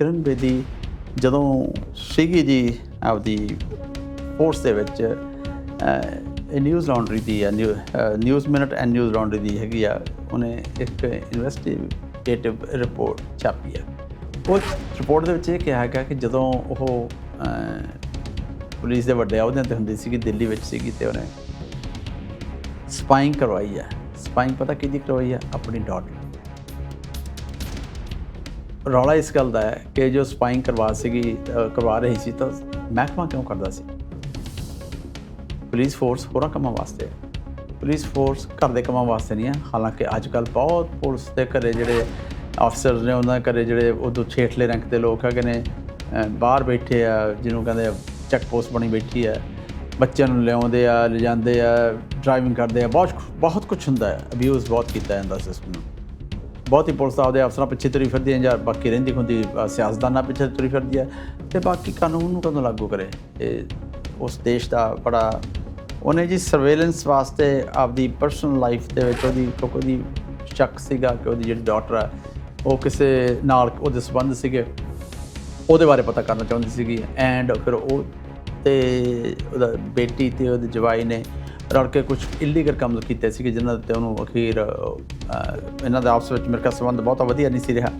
ਕਿਰਨ ਬੇਦੀ ਜਦੋਂ ਸੀਗੀ ਜੀ ਆਪਦੀ ਫੋਰਸ ਦੇ ਵਿੱਚ ਇਹ ਨਿਊਜ਼ ਲਾਉਂਡਰੀ ਦੀ ਆ News Minute and Newslaundry ਦੀ ਹੈਗੀ ਆ, ਉਹਨੇ ਇੱਕ ਇਨਵੈਸਟੀਗੇਟਿਵ ਰਿਪੋਰਟ ਛਾਪੀ ਆ। ਉਹ ਰਿਪੋਰਟ ਦੇ ਵਿੱਚ ਇਹ ਕਿਹਾ ਗਿਆ ਕਿ ਜਦੋਂ ਉਹ ਪੁਲਿਸ ਦੇ ਵੱਡੇ ਅਹੁਦਿਆਂ ਤੇ ਹੁੰਦੀ ਸੀਗੀ, ਦਿੱਲੀ ਵਿੱਚ ਸੀਗੀ ਤੇ ਉਹਨੇ ਸਪਾਈਂਗ ਕਰਵਾਈ ਆ। ਸਪਾਈਂਗ ਪਤਾ ਕਿਹਦੀ ਕਰਵਾਈ ਆ? ਆਪਣੀ ਡਾਟਰ ਰੌਲਾ ਇਸ ਗੱਲ ਦਾ ਹੈ ਕਿ ਜੋ ਸਪਾਈਂਗ ਕਰਵਾ ਸੀਗੀ ਕਰਵਾ ਰਹੀ ਸੀ ਤਾਂ ਮਹਿਕਮਾ ਕਿਉਂ ਕਰਦਾ ਸੀ? ਪੁਲਿਸ ਫੋਰਸ ਹੋਰਾਂ ਕੰਮਾਂ ਵਾਸਤੇ ਹੈ। ਪੁਲਿਸ ਫੋਰਸ ਘਰ ਦੇ ਕੰਮਾਂ ਵਾਸਤੇ ਨਹੀਂ ਹੈ। ਹਾਲਾਂਕਿ ਅੱਜ ਕੱਲ ਬਹੁਤ ਪੁਲਿਸ ਦੇ ਘਰੇ ਜਿਹੜੇ ਅਫਸਰ ਨੇ, ਉਹਨਾਂ ਦੇ ਘਰੇ ਜਿਹੜੇ ਉਦੋਂ ਛੇਠਲੇ ਰੈਂਕ ਦੇ ਲੋਕ ਹੈਗੇ ਨੇ ਬਾਹਰ ਬੈਠੇ ਆ, ਜਿਹਨੂੰ ਕਹਿੰਦੇ ਚੈੱਕ ਪੋਸਟ ਬਣੀ ਬੈਠੀ ਹੈ। ਬੱਚਿਆਂ ਨੂੰ ਲਿਆਉਂਦੇ ਆ, ਲਿਜਾਂਦੇ ਆ ਡਰਾਈਵਿੰਗ ਕਰਦੇ ਆ। ਬਹੁਤ ਬਹੁਤ ਕੁਝ ਹੁੰਦਾ ਹੈ। ਅਬਿਊਜ਼ ਬਹੁਤ ਕੀਤਾ ਜਾਂਦਾ ਸਿਸਟਮ ਨੂੰ। ਬਹੁਤੀ ਪੁਲਿਸ ਆਪਦੇ ਅਫਸਰਾਂ ਪਿੱਛੇ ਤੁਰੀ ਫਿਰਦੀ ਹੈ ਜਾਂ ਬਾਕੀ ਰਹਿੰਦੀ ਹੁੰਦੀ ਅ, ਸਿਆਸਤਦਾਨਾਂ ਪਿੱਛੇ ਤੁਰੀ ਫਿਰਦੀ ਹੈ ਤੇ ਬਾਕੀ ਕਾਨੂੰਨ ਨੂੰ ਕਦੋਂ ਲਾਗੂ ਕਰੇ? ਇਹ ਉਸ ਦੇਸ਼ ਦਾ ਬੜਾ ਉਹਨੇ ਜੀ ਸਰਵੇਲੈਂਸ ਵਾਸਤੇ ਆਪਦੀ ਪਰਸਨਲ ਲਾਈਫ ਦੇ ਵਿੱਚ ਉਹਦੀ ਕਿਉਂਕਿ ਉਹਦੀ ਸ਼ੱਕ ਸੀਗਾ ਕਿ ਉਹਦੀ ਜਿਹੜੀ ਡਾਟਰ ਹੈ ਉਹ ਕਿਸੇ ਨਾਲ ਉਹਦੇ ਸੰਬੰਧ ਸੀਗੇ ਉਹਦੇ ਬਾਰੇ ਪਤਾ ਕਰਨਾ ਚਾਹੁੰਦੀ ਸੀਗੀ। ਐਂਡ ਫਿਰ ਉਹ ਤੇ ਉਹਦਾ ਬੇਟੀ ਤੇ ਉਹਦੇ ਜਵਾਈ ਨੇ ਰਲ ਕੇ ਕੁਝ ਇਲੀਗਲ ਕੰਮ ਕੀਤੇ ਸੀਗੇ, ਜਿਨ੍ਹਾਂ ਤੇ ਉਹਨੂੰ ਅਖੀਰ ਇਹਨਾਂ ਦਾ ਆਪਸ ਵਿੱਚ ਮੇਰੇ ਖਿਆਲ ਸੰਬੰਧ ਬਹੁਤਾ ਵਧੀਆ ਨਹੀਂ ਸੀ ਰਿਹਾ।